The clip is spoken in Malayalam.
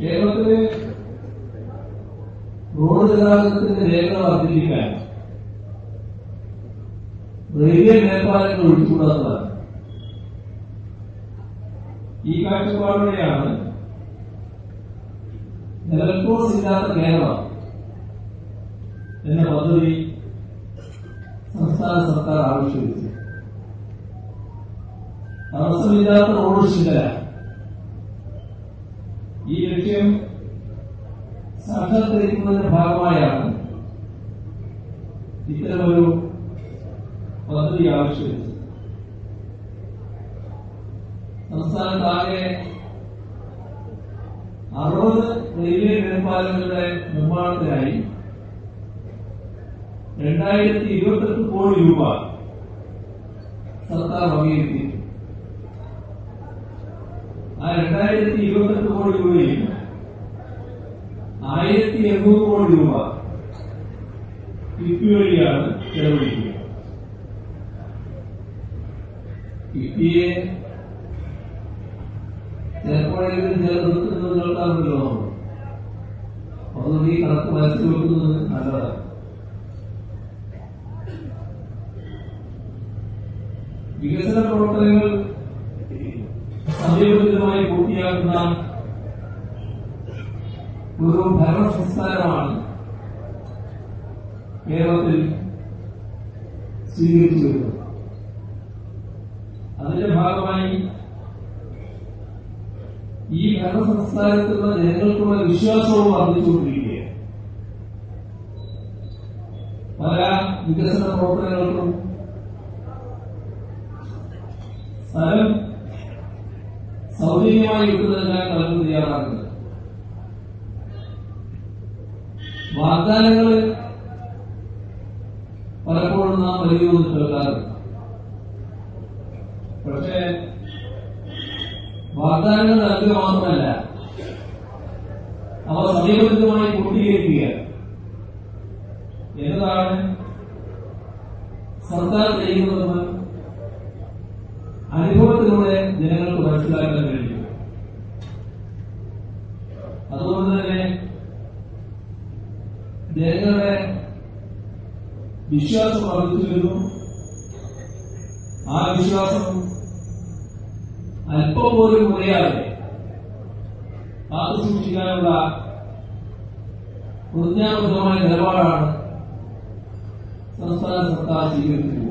കേരളത്തിൽ റോഡ് ഗതാഗതത്തിന്റെ വേഗത വർദ്ധിപ്പിക്കാൻ റെയിൽവേ മേൽപ്പാലങ്ങൾ ഒഴിച്ചുകൂടാത്തതാണ്. ഈ കാഴ്ചപ്പാടോടെയാണ് ലെവൽ ഇല്ലാത്ത കേരളം എന്ന പദ്ധതി സംസ്ഥാന സർക്കാർ ആവിഷ്കരിച്ചു തടസ്സമില്ലാത്ത റോഡ് ശൃംഖല ഈ ലക്ഷ്യം സാക്ഷാത്കരിക്കുന്നതിന്റെ ഭാഗമായാണ്. ഇത്തരമൊരു പദ്ധതി ആവിഷ്കരിച്ചത്. സംസ്ഥാനത്താകെ അറുപത് റെയിൽവേ മേൽപ്പാലങ്ങളുടെ നിർമ്മാണത്തിനായി രണ്ടായിരത്തി ഇരുപത്തെട്ട് കോടി രൂപ സർക്കാർ വകയിരുത്തി ആ രണ്ടായിരത്തി ഇരുപത്തെട്ട് കോടി രൂപയും ആയിരത്തി എണ്ണൂറ് കോടി രൂപ കിഫ്ബി വഴിയാണ് ചെലവഴിക്കുക കിഫ്ബിയെ ചിലപ്പോഴെങ്കിലും ചില നിർത്തുന്നത് ഈ കണക്ക് മനസ്സിൽ വെക്കുന്നത് നല്ലതാണ്. വികസന പ്രവർത്തനങ്ങൾ സമയബന്ധിതമായി പൂർത്തിയാക്കുന്ന ഒരു ഭരണസംസ്കാരമാണ് കേരളത്തിൽ സ്വീകരിച്ചു വരുന്നത്. അതിന്റെ ഭാഗമായി ഈ ഭരണസംസ്കാരത്തിലുള്ള ജനങ്ങൾക്കുള്ള വിശ്വാസവും വർദ്ധിച്ചുകൊണ്ടിരിക്കുകയാണ്. പല വികസന പ്രവർത്തനങ്ങൾക്കും സ്ഥലം സൗജന്യമായി വിട്ടുതരാൻ പലരും തയ്യാറാകുന്നത് വാഗ്ദാനങ്ങൾ പലപ്പോഴും നാം വലിയൊന്നും കേൾക്കാറുണ്ട് പക്ഷേ വാഗ്ദാനങ്ങൾ നൽകുക മാത്രമല്ല അവ സമയബന്ധിതമായി പൂർത്തീകരിക്കുക. എന്നതാണ് സർക്കാർ ചെയ്യുന്നതെന്ന് അനുഭവത്തിലൂടെ ജനങ്ങൾക്ക് മനസ്സിലാക്കാൻ കഴിയും ജനങ്ങളുടെ വിശ്വാസം വർദ്ധിച്ചു വരുന്നു ആ വിശ്വാസം അല്പം പോലും കുറയാതെ കാത്തുസൂക്ഷിക്കാനുള്ള പ്രതിജ്ഞാബദ്ധമായ നിലപാടാണ് സംസ്ഥാന സർക്കാർ സ്വീകരിച്ചിട്ടുള്ളത്